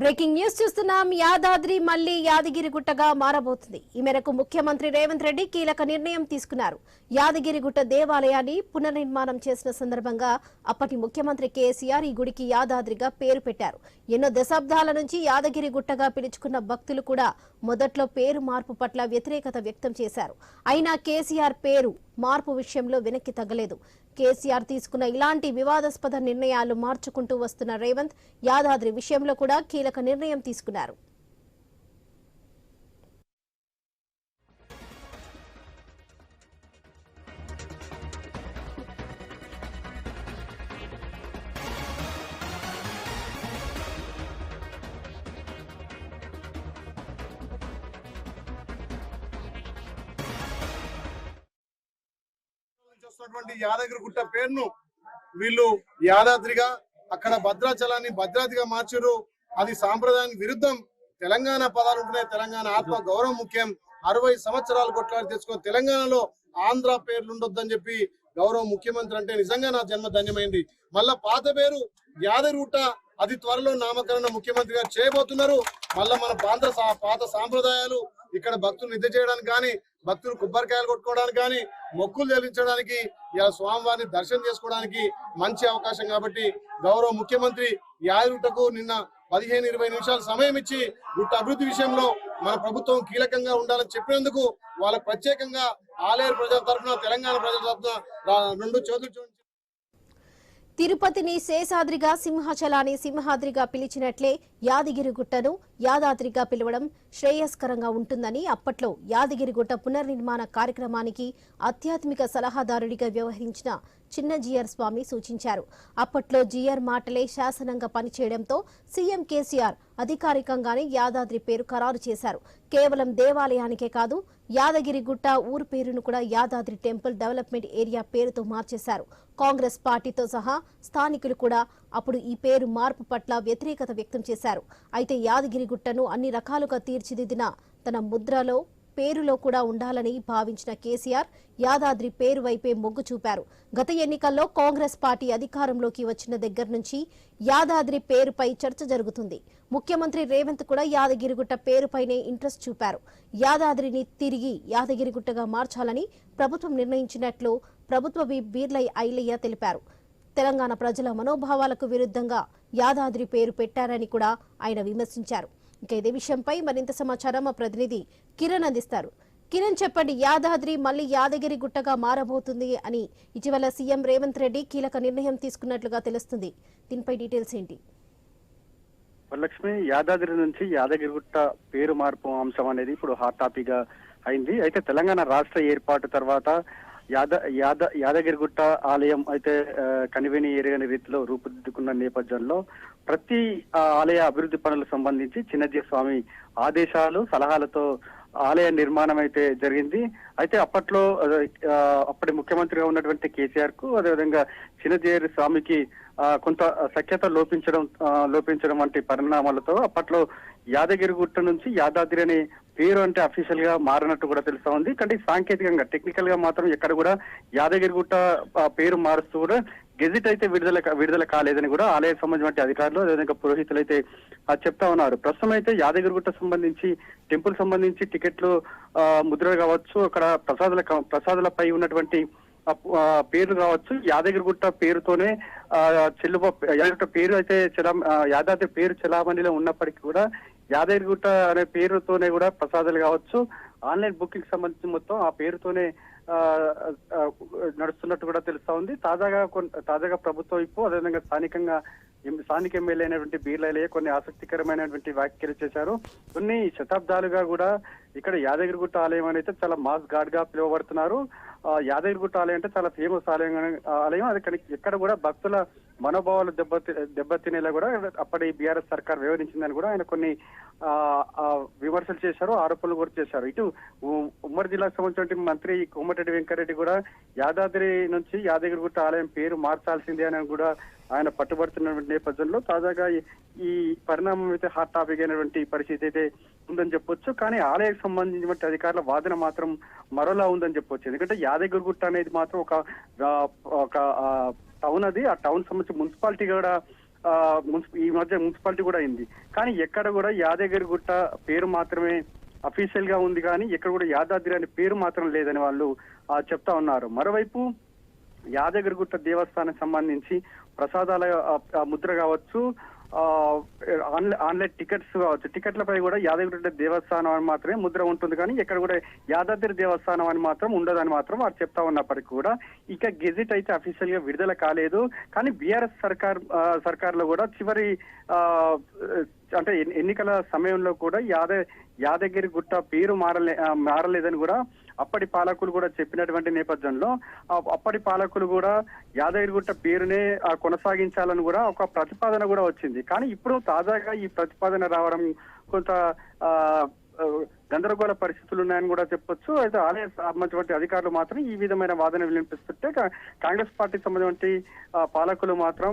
Breaking news చూస్తున్నాం. యాదాద్రి మళ్ళీ యాదగిరిగుట్టగా మారబోతుంది. ఈ మేరకు ముఖ్యమంత్రి రేవంత్ రెడ్డి కీలక నిర్ణయం తీసుకున్నారు. యాదగిరిగుట్ట దేవాలయాన్ని పునర్నిర్మాణం చేసిన సందర్భంగా అప్పటి ముఖ్యమంత్రి కేసీఆర్ ఈ గుడికి యాదాద్రిగా పేరు పెట్టారు. ఎన్నో దశాబ్దాల నుంచి యాదగిరిగుట్టగా పిలుచుకున్న భక్తులు కూడా మొదట్లో పేరు మార్పు పట్ల వ్యతిరేకత వ్యక్తం చేశారు. అయినా కేసీఆర్ పేరు మార్పు విషయంలో వెనక్కి తగ్గలేదు. కేసీఆర్ తీసుకున్న ఇలాంటి వివాదాస్పద నిర్ణయాలు మార్చుకుంటూ వస్తున్న రేవంత్ యాదాద్రి విషయంలో కూడా కీలక నిర్ణయం తీసుకున్నారు. ఉన్నటువంటి యాదగిరి గుట్ట పేరును వీళ్ళు యాదాద్రిగా అక్కడ భద్రాచలాన్ని భద్రాద్రిగా మార్చారు. అది సాంప్రదాయానికి విరుద్ధం. తెలంగాణ పదాలు ఉంటున్నాయి తెలంగాణ ఆత్మ గౌరవం ముఖ్యం. అరవై సంవత్సరాలు కొట్లాడి తెచ్చుకొని తెలంగాణలో ఆంధ్ర పేర్లు ఉండొద్దని చెప్పి గౌరవ ముఖ్యమంత్రి అంటే నిజంగా నా జన్మ ధన్యమైంది. మళ్ళా పాత పేరు యాదగిరిగుట్ట. అది త్వరలో నామకరణ ముఖ్యమంత్రి గారు చేయబోతున్నారు. మళ్ళా మన పాత పాత సాంప్రదాయాలు ఇక్కడ భక్తులు నిద్ర చేయడానికి కానీ భక్తులు కొబ్బరికాయలు కొట్టుకోవడానికి కానీ మొక్కులు చెల్లించడానికి ఇలా స్వామివారిని దర్శనం చేసుకోవడానికి మంచి అవకాశం కాబట్టి గౌరవ ముఖ్యమంత్రి యాదగిరిగుట్టకు నిన్న పదిహేను ఇరవై నిమిషాలు సమయం ఇచ్చి గుట్ట అభివృద్ధి విషయంలో మన ప్రభుత్వం కీలకంగా ఉండాలని చెప్పినందుకు వాళ్ళకు ప్రత్యేకంగా ఆలయ ప్రజల తరఫున తెలంగాణ ప్రజల తరఫున రెండు చేతులు తిరుపతిని శేషాద్రిగా సింహాచలాన్ని సింహాద్రిగా పిలిచినట్లే యాదగిరిగుట్టను యాదాద్రిగా పిలవడం శ్రేయస్కరంగా ఉంటుందని అప్పట్లో యాదగిరిగుట్ట పునర్నిర్మాణ కార్యక్రమానికి ఆధ్యాత్మిక సలహాదారుడిగా వ్యవహరించిన చిన్న జిఆర్ స్వామి సూచించారు. అప్పట్లో జిఆర్ మాటలే శాసనంగా పనిచేయడంతో సీఎం కేసీఆర్ అధికారికంగానే యాదాద్రి పేరు ఖరారు చేశారు. కేవలం దేవాలయానికే కాదు యాదగిరిగుట్ట ఊరు పేరును కూడా యాదాద్రి టెంపుల్ డెవలప్మెంట్ ఏరియా పేరుతో మార్చేశారు. కాంగ్రెస్ పార్టీతో సహా స్థానికులు కూడా అప్పుడు ఈ పేరు మార్పు పట్ల వ్యతిరేకత వ్యక్తం చేశారు. అయితే యాదగిరిగుట్టను అన్ని రకాలుగా తీర్చిదిద్దిన తన ముద్రలో పేరులో కూడా ఉండాలని భావించిన కేసీఆర్ యాదాద్రి పేరు వైపే మొగ్గు చూపారు. గత ఎన్నికల్లో కాంగ్రెస్ పార్టీ అధికారంలోకి వచ్చిన దగ్గర నుంచి యాదాద్రి పేరుపై చర్చ జరుగుతుంది. ముఖ్యమంత్రి రేవంత్ కూడా యాదగిరిగుట్ట పేరుపైనే ఇంట్రెస్ట్ చూపారు. యాదాద్రిని తిరిగి యాదగిరిగుట్టగా మార్చాలని ప్రభుత్వం నిర్ణయించినట్లు ప్రభుత్వ బీర్లై ఐలయ్య తెలిపారు. తెలంగాణ ప్రజల మనోభావాలకు విరుద్ధంగా యాదాద్రి పేరు పెట్టారని కూడా ఆయన విమర్శించారు. ఇక ఇదే విషయంపై మరింత సమాచారం మా ప్రతినిధి కిరణ్ అందిస్తారు. కిరణ్ చెప్పండి యాదాద్రి మళ్ళీ యాదగిరి గుట్టగా మారబోతుంది అని ఇటీవల సీఎం రేవంత్ రెడ్డి కీలక నిర్ణయం తీసుకున్నట్లుగా తెలుస్తుంది. దీనిపై డీటెయిల్స్ ఏంటి? వరలక్ష్మి యాదాద్రి నుంచి యాదగిరిగుట్ట పేరు మార్పు అంశం అనేది ఇప్పుడు హాట్ టాపిక్గా అయింది. అయితే తెలంగాణ రాష్ట్ర ఏర్పాటు తర్వాత యాద యాద యాదగిరిగుట్ట ఆలయం అయితే కనివేని ఎరగని రీతిలో రూపుదిద్దుకున్న నేపథ్యంలో ప్రతి ఆ, ఆలయ అభివృద్ధి పనులకు సంబంధించి చిన్నజీ స్వామి ఆదేశాలు సలహాలతో ఆలయ నిర్మాణం అయితే జరిగింది. అయితే అప్పట్లో అప్పటి ముఖ్యమంత్రిగా ఉన్నటువంటి కేసీఆర్కు అదేవిధంగా చిన్నజేరి స్వామికి కొంత సఖ్యత లోపించడం లోపించడం వంటి పరిణామాలతో అప్పట్లో యాదగిరిగుట్ట నుంచి యాదాద్రి అనే పేరు అంటే అఫీషియల్గా మారినట్టు కూడా తెలుస్తా ఉంది. కానీ సాంకేతికంగా టెక్నికల్గా మాత్రం ఎక్కడ కూడా యాదగిరిగుట్ట పేరు మారుస్తూ కూడా గెజిట్ అయితే విడుదల విడుదల కాలేదని కూడా ఆలయ సంబంధించిన అధికారులు అదేవిధంగా పురోహితులు అయితే చెప్తా ఉన్నారు. ప్రస్తుతం అయితే యాదగిరిగుట్ట సంబంధించి టెంపుల్ సంబంధించి టికెట్లు ముద్ర కావచ్చు అక్కడ ప్రసాదుల ప్రసాదులపై ఉన్నటువంటి పేర్లు కావచ్చు యాదగిరిగుట్ట పేరుతోనే ఆ చెల్లుబ యాదగిరిగుట్ట పేరు అయితే చెలా యాదాద్రి పేరు చెలామణిలో ఉన్నప్పటికీ కూడా యాదగిరిగుట్ట అనే పేరుతోనే కూడా ప్రసాదాలు కావచ్చు. ఆన్లైన్ బుకింగ్ సంబంధించి మొత్తం ఆ పేరుతోనే నడుస్తున్నట్టు కూడా తెలుస్తా ఉంది. తాజాగా కొన్- తాజాగా ప్రభుత్వం ఇప్పుడు అదేవిధంగా స్థానికంగా ఎం- స్థానిక ఎమ్మెల్యే అయినటువంటి బీర్లయ్య కొన్ని ఆసక్తికరమైనటువంటి వ్యాఖ్యలు చేశారు. కొన్ని శతాబ్దాలుగా కూడా ఇక్కడ యాదగిరిగుట్ట ఆలయం అనేది చాలా మాస్ గాడ్గా పిలువబడుతున్నారు. ఆ, యాదగిరిగుట్ట ఆలయం అంటే చాలా ఫేమస్ ఆలయం ఆలయం. అది ఇక్కడ ఎక్కడ కూడా భక్తుల మనోభావాలు దెబ్బతి దెబ్బతినేలా కూడా అప్పటి బీఆర్ఎస్ సర్కార్ వివరించిందని కూడా ఆయన కొన్ని విమర్శలు చేశారు ఆరోపణలు కూడా చేశారు. ఇటు ఉ- ఉమ్మడి జిల్లాకు సంబంధించిన మంత్రి కోమటిరెడ్డి వెంకరెడ్డి కూడా యాదాద్రి నుంచి యాదగిరిగుట్ట ఆలయం పేరు మార్చాల్సిందే అని కూడా ఆయన పట్టుబడుతున్న నేపథ్యంలో తాజాగా ఈ- పరిణామం అయితే హాట్ టాపిక్ అయినటువంటి పరిస్థితి అయితే ఉందని చెప్పొచ్చు. కానీ ఆలయకు సంబంధించినటువంటి అధికారుల వాదన మాత్రం మరోలా ఉందని చెప్పొచ్చు. ఎందుకంటే యాదగిరిగుట్ట అనేది మాత్రం ఒక ఒక టౌన్ అది ఆ టౌన్ సంబంధించి మున్సిపాలిటీ కూడా మున్సి- ఈ మధ్య మున్సిపాలిటీ కూడా అయింది. కానీ ఎక్కడ కూడా యాదగిరి గుట్ట పేరు మాత్రమే అఫీషియల్గా ఉంది కానీ ఎక్కడ కూడా యాదాద్రి అనే పేరు మాత్రం లేదని వాళ్ళు చెప్తా ఉన్నారు. మరోవైపు యాదగిరిగుట్ట దేవస్థానం సంబంధించి ప్రసాదాల ముద్ర కావచ్చు ఆన్లైన్ ఆన్లైన్ టికెట్స్ కావచ్చు. టికెట్లపై కూడా యాదగిరి దేవస్థానం అని మాత్రమే ముద్ర ఉంటుంది కానీ ఇక్కడ కూడా యాదాద్రి దేవస్థానం అని మాత్రం ఉండదని మాత్రం వారు చెప్తా ఉన్నప్పటికీ కూడా ఇక గెజిట్ అయితే అఫీషియల్గా విడుదల కాలేదు. కానీ బీఆర్ఎస్ సర్కార్ సర్కార్లో కూడా చివరి అంటే ఎన్ని- ఎన్నికల సమయంలో కూడా యాద యాదగిరి గుట్ట పేరు మారలే మారలేదని కూడా అప్పటి పాలకులు కూడా చెప్పినటువంటి నేపథ్యంలో ఆ అప్పటి పాలకులు కూడా యాదగిరిగుట్ట పేరునే కొనసాగించాలని కూడా ఒక ప్రతిపాదన కూడా వచ్చింది. కానీ ఇప్పుడు తాజాగా ఈ ప్రతిపాదన రావడం కొంత గందరగోళ పరిస్థితులు ఉన్నాయని కూడా చెప్పొచ్చు. అయితే ఆలయ సంబంధించిన అధికారులు మాత్రం ఈ విధమైన వాదన వినిపిస్తుంటే కాంగ్రెస్ పార్టీకి సంబంధించిన పాలకులు మాత్రం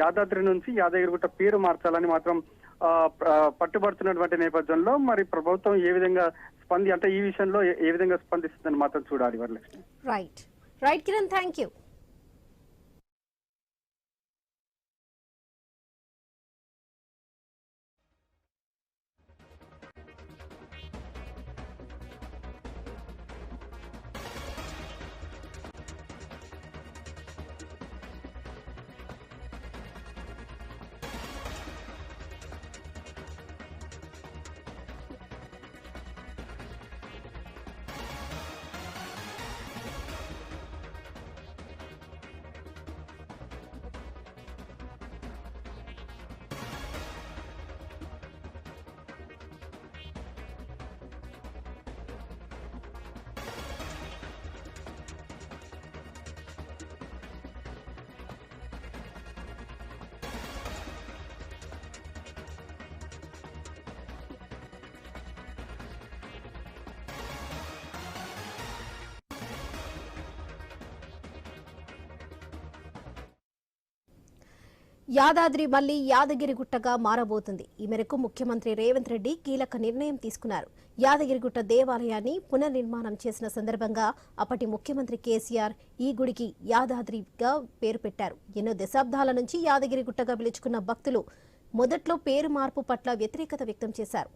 యాదాద్రి నుంచి యాదగిరిగుట్ట పేరు మార్చాలని మాత్రం పట్టుబడుతున్నటువంటి నేపథ్యంలో మరి ప్రభుత్వం ఏ విధంగా స్పంది అంటే ఈ విషయంలో ఏ- విధంగా స్పందిస్తుందని మాత్రం చూడాలి Varalakshmi. Right right Kiran thank you Yadadri మళ్ళీ యాదగిరిగుట్టగా మారబోతుంది. ఈ మేరకు ముఖ్యమంత్రి రేవంత్ రెడ్డి కీలక నిర్ణయం తీసుకున్నారు. యాదగిరిగుట్ట దేవాలయాన్ని పునర్నిర్మాణం చేసిన సందర్భంగా అప్పటి ముఖ్యమంత్రి కేసీఆర్ ఈ గుడికి యాదాద్రిగా పేరు పెట్టారు. ఎన్నో దశాబ్దాల నుంచి యాదగిరిగుట్టగా పిలుచుకున్న భక్తులు మొదట్లో పేరు మార్పు పట్ల వ్యతిరేకత వ్యక్తం చేశారు.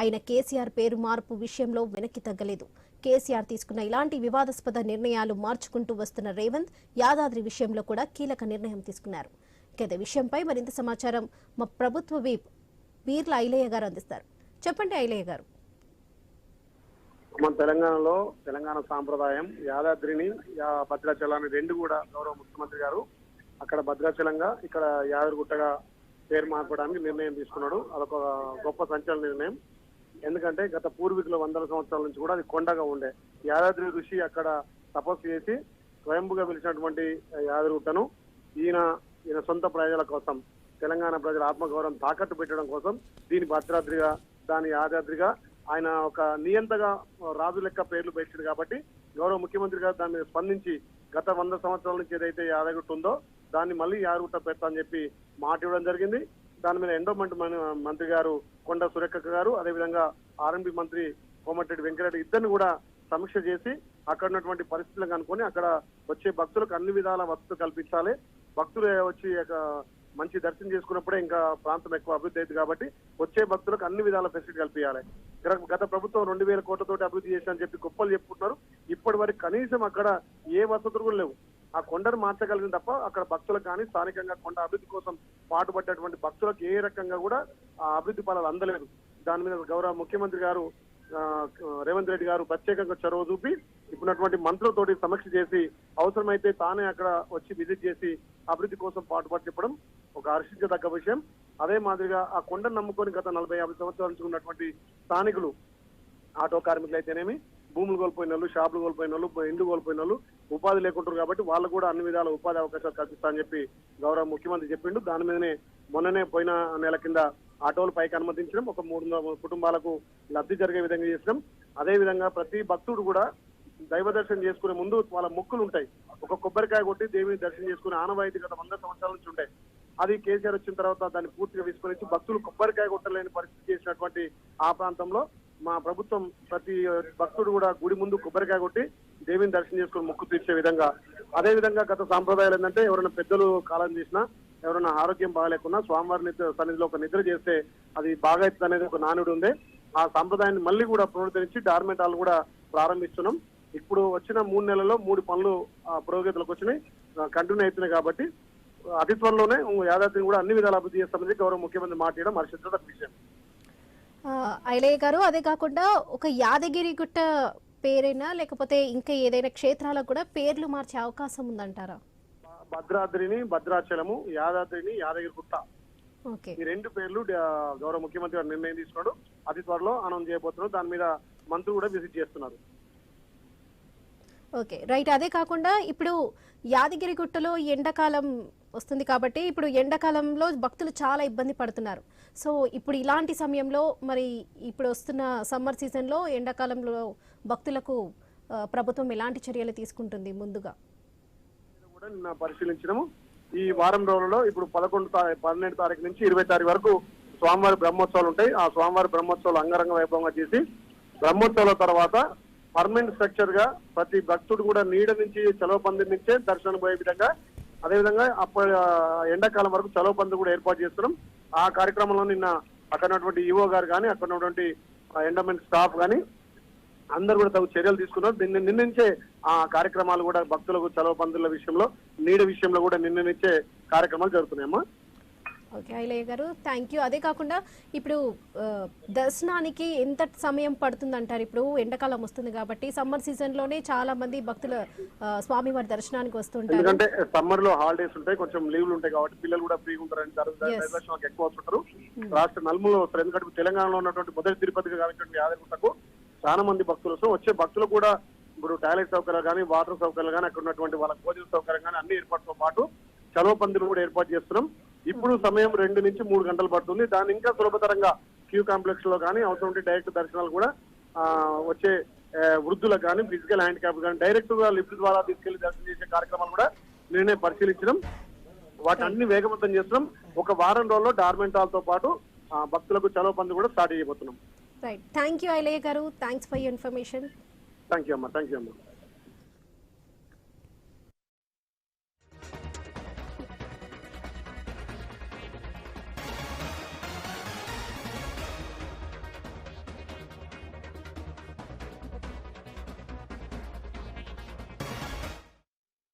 ఆయన కేసీఆర్ పేరు మార్పు విషయంలో వెనక్కి తగ్గలేదు. కేసీఆర్ తీసుకున్న ఇలాంటి వివాదాస్పద నిర్ణయాలు మార్చుకుంటూ వస్తున్న రేవంత్ యాదాద్రి విషయంలో కూడా కీలక నిర్ణయం తీసుకున్నారు. గత విషయంపై మరింత సమాచారం మా ప్రభుత్వ వీప్ బీర్ల ఐలయ్య గారు అందిస్తారు. చెప్పండి ఐలయ్య గారు. మన తెలంగాణలో తెలంగాణ సాంప్రదాయం యాదాద్రిని భద్రాచలాన్ని రెండు కూడా గౌరవ ముఖ్యమంత్రి గారు అక్కడ భద్రాచలంగా ఇక్కడ యాదగిరిగుట్టగా పేరు మార్పడానికి నిర్ణయం తీసుకున్నాడు. అదొక గొప్ప సంచలన నిర్ణయం. ఎందుకంటే గత పూర్వీకుల వందల సంవత్సరాల నుంచి కూడా అది కొండగా ఉండే. యాదాద్రి ఋషి అక్కడ తపస్సు చేసి స్వయంభుగా పిలిచినటువంటి యాదగిరిగుట్టను ఈయన ఈయన సొంత ప్రజల కోసం తెలంగాణ ప్రజల ఆత్మగౌరవం తాకట్టు పెట్టడం కోసం దీని భద్రాద్రిగా దాని యాదాద్రిగా ఆయన ఒక నియంతగా రాజు లెక్క పేర్లు పెట్టాడు కాబట్టి గౌరవ ముఖ్యమంత్రి గారు దాన్ని స్పందించి గత వంద సంవత్సరాల నుంచి ఏదైతే యాదగిరి ఉందో దాన్ని మళ్ళీ యాదగుట్ట పెడతా అని చెప్పి మాట ఇవ్వడం జరిగింది. దాని మీద ఎండోమెంట్ మంత్రి గారు కొండ సురేఖ గారు అదేవిధంగా ఆర్ఎంపీ మంత్రి కోమటిరెడ్డి వెంకరెడ్డి ఇద్దరిని కూడా సమీక్ష చేసి అక్కడ ఉన్నటువంటి పరిస్థితులను కనుక్కొని అక్కడ వచ్చే భక్తులకు అన్ని విధాల వసతులు కల్పించాలి. భక్తులు వచ్చి ఒక మంచి దర్శనం చేసుకున్నప్పుడే ఇంకా ప్రాంతం ఎక్కువ అభివృద్ధి అయింది కాబట్టి వచ్చే భక్తులకు అన్ని విధాల ఫెసిలిటీ కల్పించాలి. గత- గత ప్రభుత్వం రెండు వేల కోట్లతోటి అభివృద్ధి చేశారని చెప్పి గొప్పలు చెప్పుకుంటున్నారు. ఇప్పటి వరకు కనీసం అక్కడ ఏ వసతులు కూడా లేవు. ఆ కొండను మార్చగలిగిన తప్ప అక్కడ భక్తులకు కానీ స్థానికంగా కొండ అభివృద్ధి కోసం పాటుపడ్డటువంటి భక్తులకు ఏ రకంగా కూడా ఆ అభివృద్ధి ఫలాలు అందలేదు. దాని మీద గౌరవ ముఖ్యమంత్రి గారు రేవంత్ రెడ్డి గారు ప్రత్యేకంగా చొరవ చూపి ఇప్పుడున్నటువంటి మంత్రులతోటి సమీక్ష చేసి అవసరమైతే తానే అక్కడ వచ్చి విజిట్ చేసి అభివృద్ధి కోసం పాటుపడి చెప్పడం ఒక హర్షించదగ్గ విషయం. అదే మాదిరిగా ఆ కొండను నమ్ముకొని గత నలభై యాభై సంవత్సరాల నుంచి ఉన్నటువంటి స్థానికులు ఆటో కార్మికులు అయితేనేమి భూములు కోల్పోయిన వాళ్ళు షాపులు కోల్పోయిన వాళ్ళు ఇండ్లు కోల్పోయిన వాళ్ళు ఉపాధి లేకుంటారు కాబట్టి వాళ్ళు కూడా అన్ని విధాల ఉపాధి అవకాశాలు కల్పిస్తా అని చెప్పి గౌరవ ముఖ్యమంత్రి చెప్పిండు. దాని మీదనే మొన్ననే పోయిన నెల కింద ఆటోలు పైకి అనుమతించడం ఒక మూడు వందల కుటుంబాలకు లబ్ధి జరిగే విధంగా చేసడం అదే విధంగా ప్రతి భక్తుడు కూడా దైవ దర్శనం చేసుకునే ముందు వాళ్ళ మొక్కులు ఉంటాయి. ఒక కొబ్బరికాయ కొట్టి దేవిని దర్శనం చేసుకునే ఆనవాయితీ గత వంద సంవత్సరాల నుంచి ఉంటాయి. అది కేసీఆర్ వచ్చిన తర్వాత దాన్ని పూర్తిగా విస్మరించి భక్తులు కొబ్బరికాయ కొట్టలేని పరిస్థితి చేసినటువంటి ఆ ప్రాంతంలో మా ప్రభుత్వం ప్రతి భక్తుడు కూడా గుడి ముందు కొబ్బరికాయ కొట్టి దేవిని దర్శనం చేసుకుని మొక్కు తీర్చే విధంగా. అదే విధంగా గత సాంప్రదాయాలు ఏంటంటే ఎవరైనా పెద్దలు కాలం చేసినా ఎవరైనా ఆరోగ్యం బాగాలేకున్నా స్వామివారి నిద్ర సన్నిధిలో ఒక నిద్ర చేస్తే అది బాగా అవుతుంది అనేది ఒక నానుడు ఉంది. ఆ సంప్రదాయాన్ని మళ్ళీ కూడా పునరుద్ధరించి డార్మెంట్ హాల్ కూడా ప్రారంభిస్తున్నాం. ఇప్పుడు వచ్చిన మూడు నెలల్లో మూడు పనులు పురోగతిలోకి వచ్చినాయి. కంటిన్యూ అవుతున్నాయి కాబట్టి అతి త్వరలోనే యాదాద్రిని కూడా అన్ని విధాలు అభివృద్ధి చేస్తామని గౌరవ ముఖ్యమంత్రి మాట్లాడడం హర్షించడం విషయం ఐలయ్య గారు అదే కాకుండా ఒక యాదగిరి గుట్ట పేరైనా లేకపోతే ఇంకా ఏదైనా క్షేత్రాలకు కూడా పేర్లు మార్చే అవకాశం ఉందంటారా? భద్రాద్రిని భద్రాచలము యాదాద్రిని యాదగిరిగుట్ట ఓకే. ఈ రెండు పేర్లు గౌరవ ముఖ్యమంత్రి గారు నిర్ణయం తీసుకున్నాడు. అతి త్వరలో అనౌన్స్ చేయబోతున్నారు. దాని మీద మంత్రులు కూడా విజిట్ చేస్తున్నారు. ఓకే. రైట్ అదే కాకుండా ఇప్పుడు యాదగిరి గుట్టలో ఎండాకాలం వస్తుంది కాబట్టి ఇప్పుడు ఎండాకాలంలో భక్తులు చాలా ఇబ్బంది పడుతున్నారు. సో ఇప్పుడు ఇలాంటి సమయంలో మరి ఇప్పుడు వస్తున్న సమ్మర్ సీజన్లో ఎండాకాలంలో భక్తులకు ప్రభుత్వం ఎలాంటి చర్యలు తీసుకుంటుంది ముందుగా? కూడా నిన్న పరిశీలించడము ఈ వారం రోజులలో ఇప్పుడు పదకొండు తా- పన్నెండు తారీఖు నుంచి ఇరవై తారీఖు వరకు స్వామివారి బ్రహ్మోత్సవాలు ఉంటాయి. ఆ స్వామివారి బ్రహ్మోత్సవాలు అంగరంగ వైభవంగా చేసి బ్రహ్మోత్సవాల తర్వాత పర్మనెంట్ స్ట్రక్చర్గా ప్రతి భక్తుడు కూడా నీడ నుంచి చలవ పంది నుంచే దర్శనం పోయే విధంగా అదేవిధంగా అప్పటి ఎండాకాలం వరకు చలవ పంది కూడా ఏర్పాటు చేస్తున్నాం. ఆ కార్యక్రమంలో నిన్న అక్కడ ఉన్నటువంటి ఈవో గారు కానీ అక్కడ ఉన్నటువంటి ఎండమెంట్ స్టాఫ్ కానీ అందరూ కూడా తగు చర్యలు తీసుకున్నారు. నిన్న నిన్న నుంచే ఆ కార్యక్రమాలు కూడా భక్తులకు చలవ పందుల విషయంలో నీడ విషయంలో కూడా నిన్న నుంచే కార్యక్రమాలు జరుగుతున్నాయమ్మా. ఓకే ఐలయ్య గారు థ్యాంక్ యూ అదే కాకుండా ఇప్పుడు దర్శనానికి ఎంత సమయం పడుతుందంటారు? ఇప్పుడు ఎండాకాలం వస్తుంది కాబట్టి సమ్మర్ సీజన్లోనే చాలా మంది భక్తులు ఆ, స్వామివారి దర్శనానికి వస్తుంటారు. ఎందుకంటే సమ్మర్లో హాలిడేస్ ఉంటాయి కొంచెం లీవ్లు ఉంటాయి కాబట్టి పిల్లలు కూడా ఫ్రీగా ఉంటారని. దర్శనానికి ఎక్కువ వస్తుంటారు. రాష్ట్ర నలుమూలలో వస్తారు. ఎందుకంటే తెలంగాణలో ఉన్నటువంటి మొదటి తిరుపతికి కాబట్టి యాదగిరిగుట్టకు చాలా మంది భక్తులు వస్తారు. వచ్చే భక్తులు కూడా ఇప్పుడు టాయిలెట్ సౌకర్యాలు కానీ వాటర్ సౌకర్యాలు కానీ అక్కడ ఉన్నటువంటి వాళ్ళ భోజన సౌకర్యం కానీ అన్ని ఏర్పాటుతో పాటు చలవ పందిరు కూడా ఏర్పాటు చేస్తున్నాం. ఇప్పుడు సమయం రెండు నుంచి మూడు గంటలు పడుతుంది. దాన్ని ఇంకా సులభతరంగా క్యూ కాంప్లెక్స్లో కానీ అవసరం ఉంటే డైరెక్ట్ దర్శనాలు కూడా వచ్చే వృద్ధులకు కానీ ఫిజికల్ హ్యాండిక్యాప్ కానీ డైరెక్ట్గా లిఫ్ట్ ద్వారా తీసుకెళ్ళి దర్శనం చేసే కార్యక్రమాలు కూడా నేనే పరిశీలించడం వాటి అన్ని వేగవంతం చేస్తున్నాం. ఒక వారం రోజుల్లో డార్మెంట్ హాల్తో పాటు భక్తులకు చలవ పంది కూడా స్టార్ట్ చేయబోతున్నాం. Right thank you Ailaiah garu. Thanks for information thank you అమ్మా. థ్యాంక్ యూ అమ్మా.